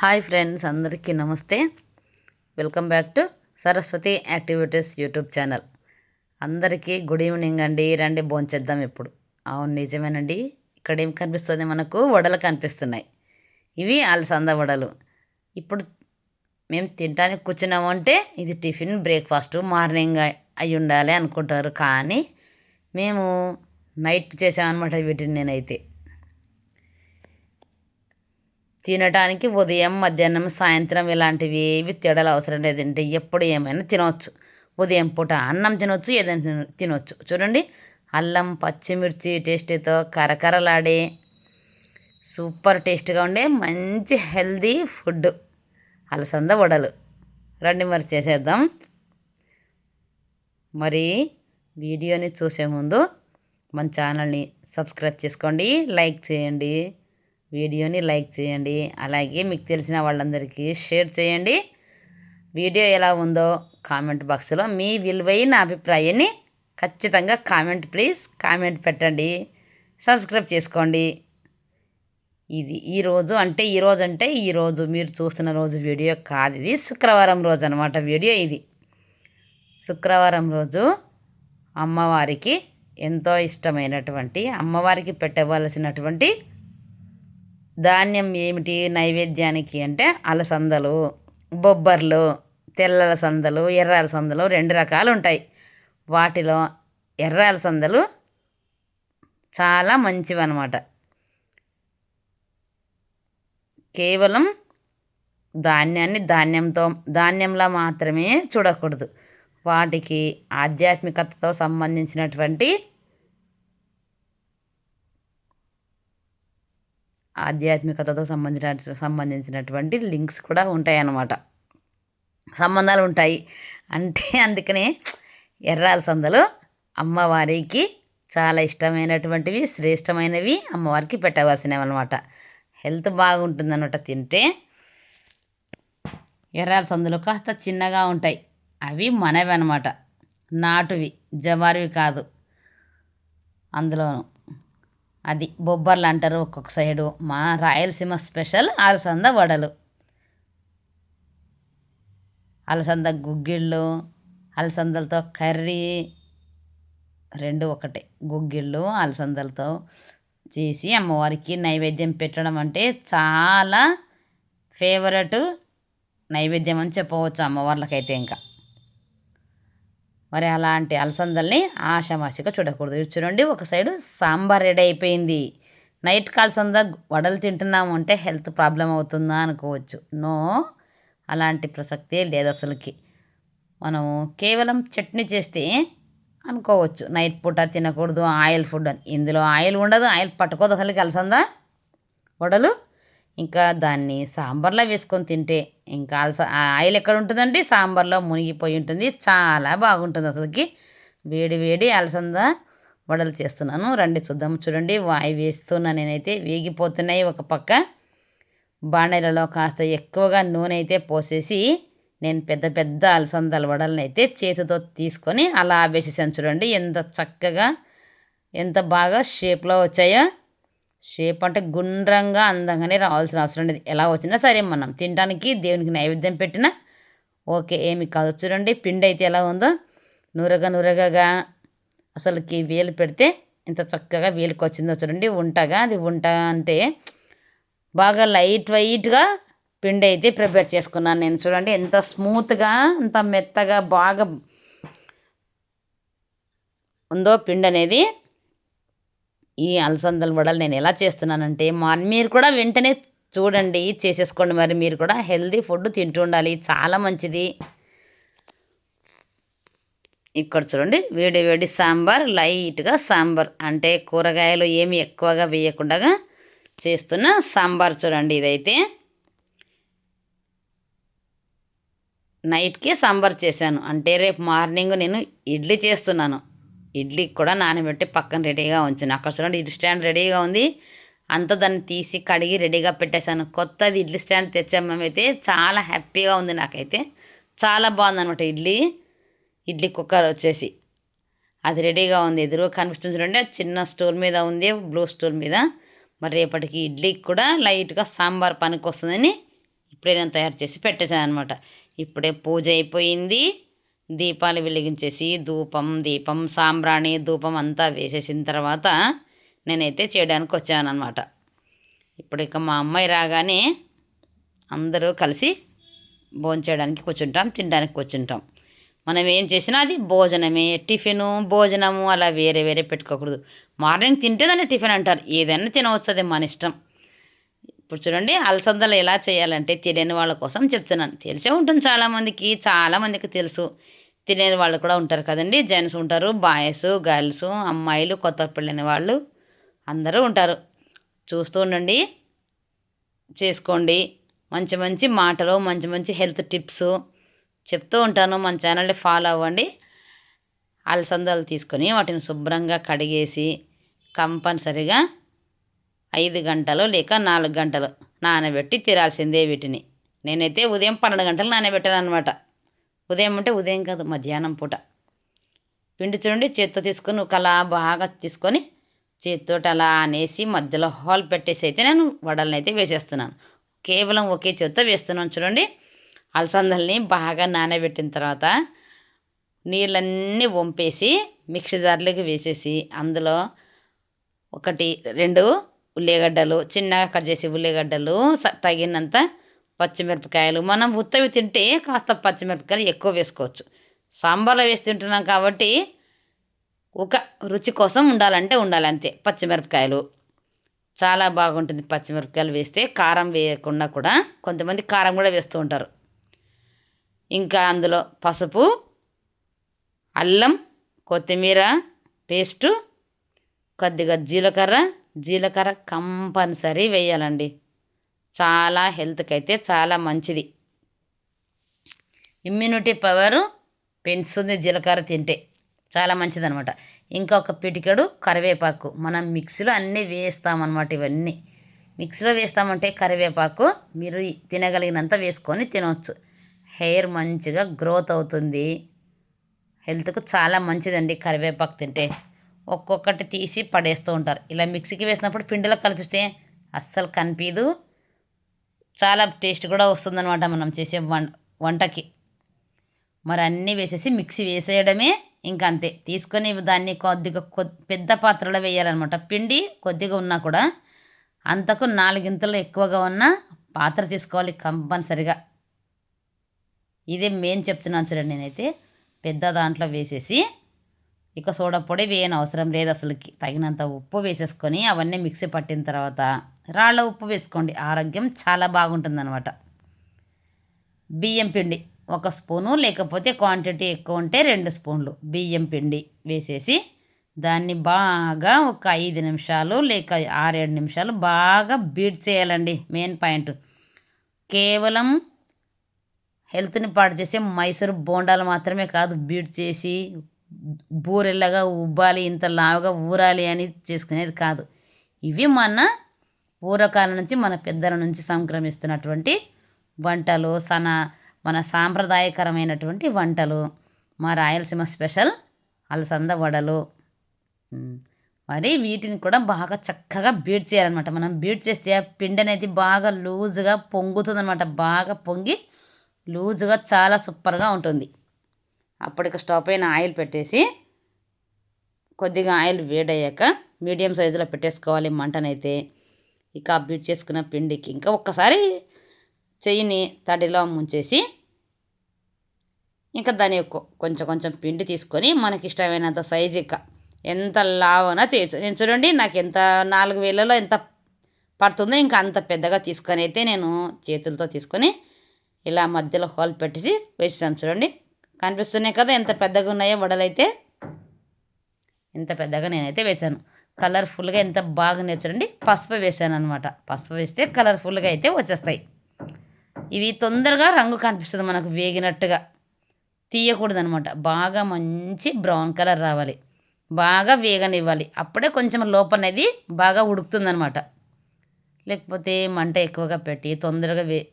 Hi friends అందరికీ నమస్తే. Welcome back to Saraswati activities YouTube channel. అందరికీ గుడ్ ఈవినింగ్ అండి. రండి భోంచేద్దాం ఇప్పుడు. అవును నిజమేనండి. ఇక్కడ ఏం కనిపిస్తుంది మనకు? వడలు కనిపిస్తున్నాయి. ఇవి అలసంద వడలు. ఇప్పుడు మేము తినడానికి కూర్చున్నాము అంటే ఇది టిఫిన్ బ్రేక్ఫాస్ట్ మార్నింగ్ అయి ఉండాలి అనుకుంటారు. కానీ మేము నైట్ చేసామన్నమాట వీటిని నేనైతే. తినడానికి ఉదయం మధ్యాహ్నం సాయంత్రం ఇలాంటివి ఏవి తేడాలు అవసరం లేదంటే ఎప్పుడు ఏమైనా తినవచ్చు ఉదయం పూట అన్నం తినవచ్చు ఏదైనా తినవచ్చు చూడండి. అల్లం పచ్చిమిర్చి టేస్టీతో కరకరలాడే సూపర్ టేస్ట్గా ఉండే మంచి హెల్దీ ఫుడ్. అలసంద వడలు. రండి మరి చేసేద్దాం. మరి వీడియోని చూసే ముందు మన ఛానల్ని సబ్స్క్రైబ్ చేసుకోండి. లైక్ చేయండి. వీడియోని లైక్ చేయండి. అలాగే మీకు తెలిసిన వాళ్ళందరికీ షేర్ చేయండి. వీడియో ఎలా ఉందో కామెంట్ బాక్స్లో మీ విలువైన అభిప్రాయాన్ని ఖచ్చితంగా కామెంట్ ప్లీజ్ కామెంట్ పెట్టండి. సబ్స్క్రైబ్ చేసుకోండి. ఇది ఈరోజు అంటే ఈరోజు అంటే ఈరోజు మీరు చూస్తున్న రోజు వీడియో కాదు. ఇది శుక్రవారం రోజు అనమాట వీడియో ఇది. శుక్రవారం రోజు అమ్మవారికి ఎంతో ఇష్టమైనటువంటి అమ్మవారికి పెట్టవలసినటువంటి ధాన్యం ఏమిటి? నైవేద్యానికి అంటే అలసందలు బొబ్బర్లు తెల్ల అలసందలు ఎర్ర అలసందలు రెండు రకాలు ఉంటాయి వాటిలో ఎర్ర అలసందలు చాలా మంచివి అన్నమాట కేవలం ధాన్యాన్ని ధాన్యంతో ధాన్యంలా మాత్రమే చూడకూడదు. వాటికి ఆధ్యాత్మికతతో సంబంధించినటువంటి ఆధ్యాత్మికతతో సంబంధించిన సంబంధించినటువంటి లింక్స్ కూడా ఉంటాయి అన్నమాట సంబంధాలు ఉంటాయి అంటే అందుకనే ఎర్రాల సందలు అమ్మవారికి చాలా ఇష్టమైనటువంటివి శ్రేష్టమైనవి అమ్మవారికి పెట్టవలసినవి అనమాట హెల్త్ బాగుంటుంది అనమాట తింటే. ఎర్రాల సందులు కాస్త చిన్నగా ఉంటాయి. అవి మనవి అనమాట నాటువి. జవారివి కాదు. అందులోనూ. అది బొబ్బర్లు అంటారు ఒక్కొక్క సైడు. మా రాయలసీమ స్పెషల్ అలసంద వడలు. అలసంద గుగ్గిళ్ళు అలసందలతో కర్రీ రెండు ఒకటే. గుగ్గిళ్ళు అలసందలతో చేసి అమ్మవారికి నైవేద్యం పెట్టడం అంటే చాలా ఫేవరెట్ నైవేద్యం అని చెప్పవచ్చు అమ్మవార్లకైతే ఇంకా. మరి అలాంటి అలసందల్ని ఆషామాషిగా చూడకూడదు. ఇది చూడండి ఒక సైడు సాంబార్ రెడీ అయిపోయింది. నైట్ అలసంద వడలు తింటున్నాము అంటే హెల్త్ ప్రాబ్లం అవుతుందా అనుకోవచ్చు. నో అలాంటి ప్రసక్తే లేదు అసలుకి. మనము కేవలం చట్నీ చేస్తే అనుకోవచ్చు. నైట్ పూట తినకూడదు ఆయిల్ ఫుడ్ అని. ఇందులో ఆయిల్ ఉండదు ఆయిల్ పట్టుకోదు అసలుకి అలసందా? వడలు? ఇంకా దాన్ని సాంబార్లో వేసుకొని తింటే ఇంకా అలస ఆ ఆయిల్ ఎక్కడ ఉంటుందండి? సాంబార్లో మునిగిపోయి ఉంటుంది. చాలా బాగుంటుంది అసలుకి. వేడి వేడి అలసంద వడలు చేస్తున్నాను. రండి చూద్దాం. చూడండి వాయి వేస్తున్నా నేనైతే. వేగిపోతున్నాయి ఒక పక్క. బాణీలలో కాస్త ఎక్కువగా నూనె అయితే పోసేసి నేను పెద్ద పెద్ద అలసందల వడలను అయితే చేతితో తీసుకొని అలా వేసేసాను చూడండి. ఎంత చక్కగా ఎంత బాగా షేప్లో వచ్చాయో. షేప్ అంటే గుండ్రంగా అందంగానే రావాల్సిన అవసరం లేదు. ఎలా వచ్చినా సరే మనం తినడానికి దేవునికి నైవేద్యం పెట్టినా ఓకే ఏమి కాదు. చూడండి పిండి అయితే ఎలా ఉందో. నురగ నురగగా అసలుకి వేలు పెడితే ఎంత చక్కగా వేలుకి వచ్చిందో చూడండి. ఉంటగా అది ఉంట అంటే బాగా లైట్ వైట్గా పిండి అయితే ప్రిపేర్ చేసుకున్నాను నేను. చూడండి ఎంత స్మూత్గా ఎంత మెత్తగా బాగా ఉందో పిండి అనేది ఈ అలసందల వడలు నేను ఎలా చేస్తున్నానంటే మా మీరు కూడా వెంటనే చూడండి చేసేసుకోండి. మరి మీరు కూడా హెల్దీ ఫుడ్ తింటూ ఉండాలి. చాలా మంచిది. ఇక్కడ చూడండి వేడి వేడి సాంబార్ లైట్గా సాంబార్. అంటే కూరగాయలు ఏమి ఎక్కువగా వేయకుండా చేస్తున్న సాంబార్ చూడండి ఇదైతే. నైట్కి సాంబార్ చేశాను. అంటే రేపు మార్నింగ్ నేను ఇడ్లీ చేస్తున్నాను. ఇడ్లీకి కూడా నానబెట్టి పక్కన రెడీగా ఉంచాను. అక్కడ చూడండి ఇడ్లీ స్టాండ్ రెడీగా ఉంది. అంతా దాన్ని తీసి కడిగి రెడీగా పెట్టేశాను. కొత్తది ఇడ్లీ స్టాండ్ తెచ్చాము మేమైతే. చాలా హ్యాపీగా ఉంది నాకైతే. చాలా బాగుందనమాట ఇడ్లీ. ఇడ్లీ కుక్కర్ వచ్చేసి. అది రెడీగా ఉంది. ఎదురు కనిపిస్తుంది చూడండి చిన్న స్టోర్ మీద ఉంది బ్లూ స్టోర్ మీద. మరి రేపటికి ఇడ్లీకి కూడా లైట్గా సాంబార్ పనికి వస్తుందని ఇప్పుడే నేను తయారు చేసి పెట్టేశాను అనమాట ఇప్పుడే పూజ అయిపోయింది. దీపాలు వెలిగించేసి ధూపం దీపం సాంబ్రాణి ధూపం అంతా వేసేసిన తర్వాత నేనైతే చేయడానికి వచ్చాను అనమాట ఇప్పుడు ఇక మా అమ్మాయి రాగానే అందరూ కలిసి భోంచేయడానికి కూర్చుంటాం తినడానికి కూర్చుంటాం. మనం ఏం చేసినా అది భోజనమే. టిఫిను భోజనము అలా వేరే వేరే పెట్టుకోకూడదు. మార్నింగ్ తింటే దాన్ని టిఫిన్ అంటారు. ఏదైనా తినవచ్చు అది మన ఇష్టం. ఇప్పుడు చూడండి అలసందలు ఎలా చేయాలంటే తెలియని వాళ్ళ కోసం చెప్తున్నాను. తెలిసే ఉంటుంది చాలామందికి చాలామందికి తెలుసు. తెలియని వాళ్ళు కూడా ఉంటారు కదండి. జెంట్స్ ఉంటారు బాయ్స్ గర్ల్స్ అమ్మాయిలు కొత్త పెళ్ళిన వాళ్ళు అందరూ ఉంటారు. చూస్తూ ఉండండి చేసుకోండి. మంచి మంచి మాటలు మంచి మంచి హెల్త్ టిప్స్ చెప్తూ ఉంటాను. మన ఛానల్ని ఫాలో అవ్వండి. అలసందాలు తీసుకొని వాటిని శుభ్రంగా కడిగేసి కంపల్సరిగా ఐదు గంటలు లేక నాలుగు గంటలు నానబెట్టి తిరాల్సిందే వీటిని. నేనైతే ఉదయం పన్నెండు గంటలు నానబెట్టాను అనమాట ఉదయం అంటే ఉదయం కాదు మధ్యాహ్నం పూట. పిండి చూడండి చేత్తో తీసుకొని ఒక అలా బాగా తీసుకొని చేతితోటి అలా అనేసి మధ్యలో హాల్ పెట్టేసి అయితే నేను వడలని అయితే వేసేస్తున్నాను. కేవలం ఒకే చేత్తో వేస్తున్నాను చూడండి. అలసందల్ని బాగా నానబెట్టిన తర్వాత నీళ్ళన్నీ వంపేసి మిక్సీ జార్లోకి వేసేసి అందులో ఒకటి రెండు ఉల్లిగడ్డలు చిన్నగా కట్ చేసి ఉల్లిగడ్డలు తగినంత పచ్చిమిరపకాయలు. మనం ఉత్తవి తింటే కాస్త పచ్చిమిరపకాయలు ఎక్కువ వేసుకోవచ్చు. సాంబార్లో వేసి తింటున్నాం కాబట్టి ఒక రుచి కోసం ఉండాలంటే ఉండాలి అంతే. పచ్చిమిరపకాయలు. చాలా బాగుంటుంది పచ్చిమిరపకాయలు వేస్తే. కారం వేయకుండా కూడా కొంతమంది కారం కూడా వేస్తూ ఉంటారు. ఇంకా అందులో పసుపు అల్లం కొత్తిమీర పేస్టు కొద్దిగా జీలకర్ర జీలకర్ర కంపల్సరీ వేయాలండి. చాలా హెల్త్కి అయితే చాలా మంచిది. ఇమ్యూనిటీ పవర్ పెంచుతుంది జీలకర్ర తింటే. చాలా మంచిదనమాట. ఇంకొక ఒక పిటికెడు కరివేపాకు. మనం మిక్సీలో అన్నీ వేస్తామన్నమాట ఇవన్నీ. మిక్సీలో వేస్తామంటే కరివేపాకు మీరు తినగలిగినంత వేసుకొని తినవచ్చు హెయిర్ మంచిగా గ్రోత్ అవుతుంది. హెల్త్కు చాలా మంచిదండి కరివేపాకు తింటే. ఒక్కొక్కటి తీసి పడేస్తూ ఉంటారు. ఇలా మిక్సీకి వేసినప్పుడు పిండిలో కలిపిస్తే అస్సలు కనిపించదు చాలా టేస్ట్ కూడా వస్తుందన్నమాట మనం చేసే వంటకి. మరి అన్నీ వేసేసి మిక్సీ వేసేయడమే ఇంకా అంతే తీసుకొని దాన్ని కొద్దిగా పెద్ద పాత్రలో వేయాలన్నమాట. పిండి కొద్దిగా ఉన్నా కూడా అంతకు నాలుగింతలు ఎక్కువగా ఉన్న పాత్ర తీసుకోవాలి కంపల్సరిగా. ఇదే మెయిన్ చెప్తున్నాను చూడండి నేనైతే. పెద్ద దాంట్లో వేసేసి ఇక సోడా పొడి వేయని అవసరం లేదు. అసలుకి తగినంత ఉప్పు వేసేసుకొని అవన్నీ మిక్సీ పట్టిన తర్వాత రాళ్ళ ఉప్పు వేసుకోండి. ఆరోగ్యం చాలా బాగుంటుందన్నమాట. బియ్యం పిండి ఒక స్పూను లేకపోతే క్వాంటిటీ ఎక్కువ ఉంటే రెండు స్పూన్లు బియ్యం పిండి వేసేసి దాన్ని బాగా ఒక ఐదు నిమిషాలు లేక ఆరేడు నిమిషాలు బాగా బీట్ చేయాలండి. Main point. కేవలం హెల్త్ని పాడు చేసే మైసూరు బోండాలు మాత్రమే కాదు బీట్ చేసి బూరెల్లగా ఉబ్బాలి ఇంత లావుగా ఊరాలి అని చేసుకునేది కాదు. ఇవి మన పూర్వకాలం నుంచి మన పెద్దల నుంచి సంక్రమిస్తున్నటువంటి వంటలు సన మన సాంప్రదాయకరమైనటువంటి వంటలు. మా రాయలసీమ స్పెషల్ అలసంద వడలు. మరి వీటిని కూడా బాగా చక్కగా బీట్ చేయాలన్నమాట. మనం బీట్ చేస్తే ఆ పిండి అనేది బాగా లూజుగా పొంగుతుంది అనమాట బాగా పొంగి లూజుగా చాలా సూపర్గా ఉంటుంది. అప్పటికి స్టవ్ పైన ఆయిల్ పెట్టేసి కొద్దిగా ఆయిల్ వేడయ్యాక మీడియం సైజులో పెట్టేసుకోవాలి మంటనైతే. ఇక బీట్ చేసుకున్న పిండికి ఇంకా ఒక్కసారి చెయ్యిని తడిలో ముంచేసి ఇంకా దాని కొంచెం కొంచెం పిండి తీసుకొని మనకి ఇష్టమైనంత సైజు ఇక. ఎంత లావనా చేయొచ్చు. నేను చూడండి నాకు ఎంత నాలుగు వేలలో ఎంత పడుతుందో ఇంకా అంత పెద్దగా తీసుకొని అయితే నేను చేతులతో తీసుకొని ఇలా మధ్యలో హోల్ పెట్టేసి వేసాను చూడండి. కనిపిస్తున్నాయి కదా ఎంత పెద్దగా ఉన్నాయో వడలైతే. ఇంత పెద్దగా నేనైతే వేశాను. కలర్ఫుల్గా ఎంత బాగా చూడండి పసుపు వేసాను అనమాట పసుపు వేస్తే కలర్ఫుల్గా అయితే వచ్చేస్తాయి. ఇవి తొందరగా రంగు కనిపిస్తుంది మనకు వేగినట్టుగా. తీయకూడదు అనమాట బాగా మంచి బ్రౌన్ కలర్ రావాలి. బాగా వేగనివ్వాలి. అప్పుడే కొంచెం లోపల అనేది బాగా ఉడుకుతుందనమాట లేకపోతే మంట ఎక్కువగా పెట్టి తొందరగా వే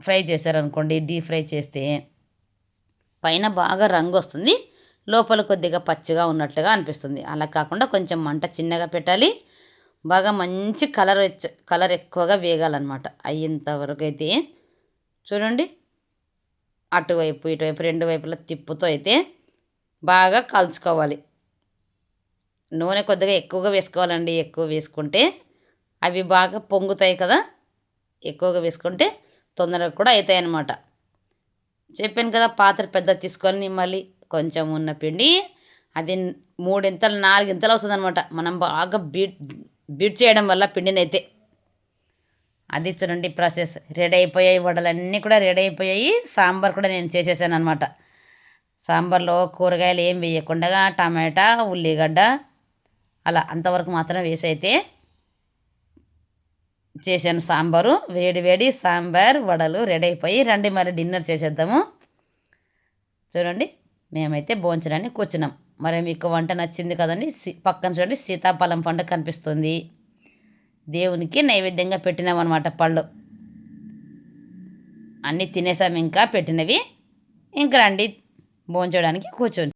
ఫ్రై చేశారనుకోండి డీప్ ఫ్రై చేస్తే పైన బాగా రంగు వస్తుంది. లోపల కొద్దిగా పచ్చిగా ఉన్నట్లుగా అనిపిస్తుంది. అలా కాకుండా కొంచెం మంట చిన్నగా పెట్టాలి. బాగా మంచి కలర్ కలర్ ఎక్కువగా వేగాలన్నమాట. అయ్యేంతవరకు అయితే చూడండి. అటువైపు ఇటువైపు రెండు వైపులా తిప్పుతో అయితే బాగా కలుసుకోవాలి నూనె కొద్దిగా ఎక్కువగా వేసుకోవాలండి. ఎక్కువ వేసుకుంటే అవి బాగా పొంగుతాయి కదా. ఎక్కువగా వేసుకుంటే తొందరగా కూడా అవుతాయి అన్నమాట చెప్పాను కదా పాత్ర పెద్ద తీసుకొని మళ్ళీ కొంచెం ఉన్న పిండి అది మూడింతలు నాలుగింతలు అవుతుంది అనమాట మనం బాగా బీట్ బీట్ చేయడం వల్ల పిండిని అయితే అది చూడండి ప్రాసెస్ రెడీ అయిపోయాయి వడలన్నీ కూడా రెడీ అయిపోయాయి. సాంబార్ కూడా నేను చేసేసాను అనమాట సాంబార్లో కూరగాయలు ఏం వేయకుండా టమాటా ఉల్లిగడ్డ అలా అంతవరకు మాత్రం వేసి అయితే చేశాను సాంబారు. వేడి వేడి సాంబార్ వడలు రెడీ అయిపోయి రండి మరి డిన్నర్ చేసేద్దాము. చూడండి మేమైతే భోంచడానికి కూర్చున్నాం. మరి మీకు వంట నచ్చింది కదండి పక్కన చూడండి సీతాఫలం పండు కనిపిస్తుంది. దేవునికి నైవేద్యంగా పెట్టినాం అనమాట పళ్ళు. అన్నీ తినేసాం ఇంకా పెట్టినవి. ఇంకా రండి భోంచడానికి కూర్చోండి.